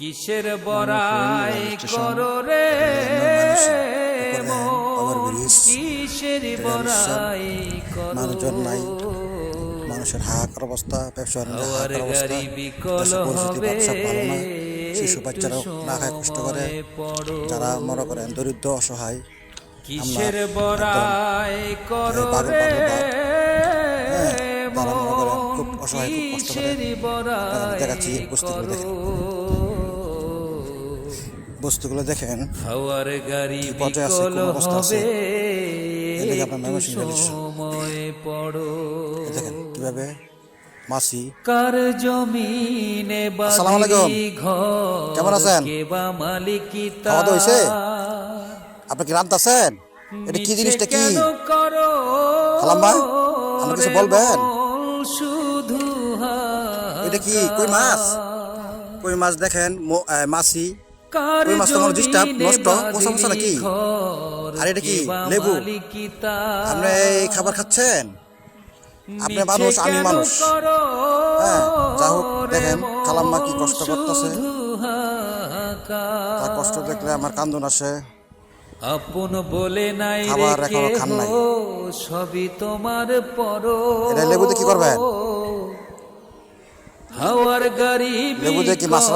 কিসের বড়াই করো রে? কিসের বড়াই করো? মানুষজন নাই। মানুষের হাহাকার অবস্থা ব্যবসার শিশু বাচ্চারাও না খায় কষ্ট করে। যারা মনে করেন দরিদ্র অসহায় কিসের বড়াই করো রে হ্যাঁ, খুব অসহায়, খুব কষ্ট করে। দেখাচ্ছি বস্তুগুলো দেখেন। বস্তুগুলো দেখেন হাওয়ার গাড়ি পর্যায়ে আছে, কোন অবস্থা আছে? হবে আপনার ময়মনসিংহ সময় পড়ো। দেখেন কীভাবে মাসি কার জমিনে আসসালামু আলাইকুম। কেমন আছেন? কে বা মালিকি খাওয়া হইছে? আপনি কি রান্তাছেন এটা কি জিনিসটা কি? খালাম্মা, আমাকে কিছু বলবেন? এটা কি কই মাছ? কই মাছ দেখেন মাছি। কার কই মাছ আমার ডিস্টার্ব, নষ্ট, পচা পচা নাকি? ঘর, আর এটা কি? লেবু? আপনি এই খাবার খাচ্ছেন আপনি মানুষ, আমি মানুষ। হ্যাঁ, যা হোক, দেখেন, খালাম্মা কি কষ্ট করতেছে। তার কষ্ট দেখলে আমার কান্দন আসে আপন বলে নাই খাবার এখনও খান নাই। সবই তোমার পর এটা লেবু দিয়ে কি করবেন? হাওয়ার কি মাছ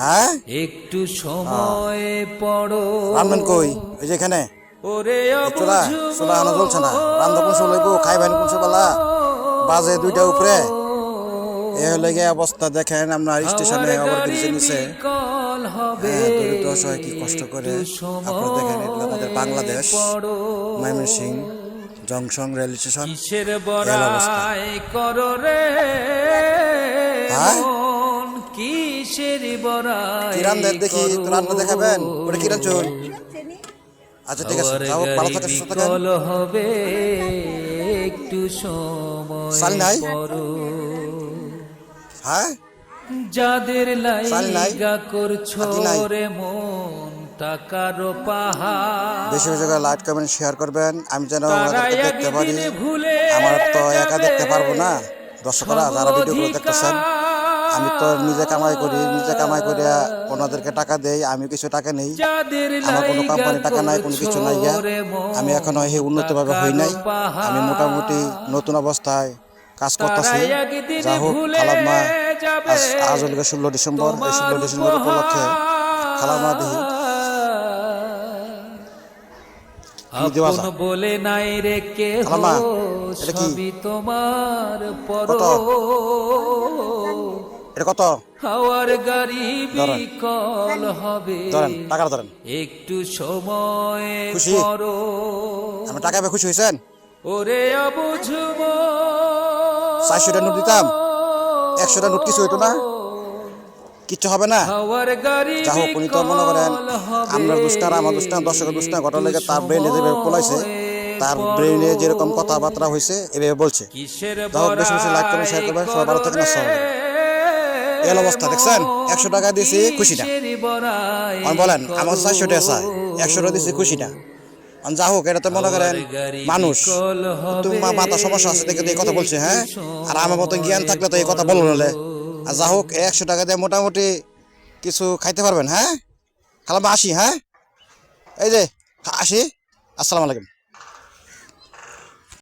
হ্যাঁ? একটু সময় পড়ো। রান্নান কই? এই যে এখানে। ওরে চুলা চুলা আনা চলছে না। রান্না কোন সময় লইব খাইবেন কোন বেলা। বাজে দুইটা উপরে। এ হলে গিয়ে অবস্থা দেখেন আপনার স্টেশনে ওভার ব্রিজের নিচে। হ্যাঁ, দরিদ্র অসহায় কি কষ্ট করে। আপনারা দেখেন এগুলো আমাদের Bangladesh Mymensingh junction rail station. করো রে? বড়াই দেখি তো রান্না দেখাবেন? ওটা কি রাঁধুন আচ্ছা ঠিক আছে। ভালো থাকেন সুস্থ থাকেন। হবে একটু সময় চাল নাই? হ্যাঁ? যাদের লাইগা করছ রে মন টাকার পাহাড়। বেশি বেশি করে লাইক কমেন্ট শেয়ার করবেন। আমি যেন দেখতে পারি। আমার তো একা দেখতে পারব না। দর্শকরা যারা ভিডিওগুলো দেখতেছেন আমি তো নিজে কামাই করি নিজে কামাই করে ওনাদেরকে টাকা দেই আমি কিছু টাকা নেই। আমার কোনো কোম্পানি টাকা নাই কোনো কিছু নাই আমি এখনও এই উন্নতভাবে হই নাই। আমি মোটামুটি নতুন অবস্থায় কাজ করতেছি। যা হোক খালাম্মা আজ হলো ষোলো ডিসেম্বর। এই ষোলো ডিসেম্বর উপলক্ষে খালাম্মা আপন বলে নাই রে কে? সবই তোমার পর? এটা কত? হাওয়ার গাড়ি। বিকল হবে। ধরেন টাকাটা ধরেন। একটু সময় খুশি? আমি টাকা পেয়ে খুশি হয়েছেন? ওরে অবুঝব চারশোটা নোট দিতাম। একশোটা নোট কিছু হইতো না। কিচ্ছু হবে না। যা হোক উনি তো মনে করেন। আপনার দুষ্টার আমার দুষ্টার দর্শকের দুষ্টার ঘটনা লেগে তার ব্রেনে যেভাবে পোলাইছে তার ব্রেনে যেরকম কথাবার্তা হয়েছে এভাবে বলছে। যা হোক বেশি বেশি লাইক করবেন শেয়ার করবেন। সবাই ভালো থাকেন আসসালামু এই অবস্থা দেখছেন? একশো টাকা দিয়েছি খুশি না আমি বলেন আমার চারশো টাকা চাই একশো টাকা দিয়েছি খুশি না যা হোক এটা তো মনে করেন মানুষ। তোমার মাথা সমস্যা আছে দেখে এই কথা বলছে হ্যাঁ? আর আমার মতো জ্ঞান থাকলে তো এই কথা বলব নাহলে। আর যা হোক একশো টাকা দিয়ে মোটামুটি কিছু খাইতে পারবেন হ্যাঁ? খালাম আসি হ্যাঁ? এই যে আসি। আসসালামু আলাইকুম।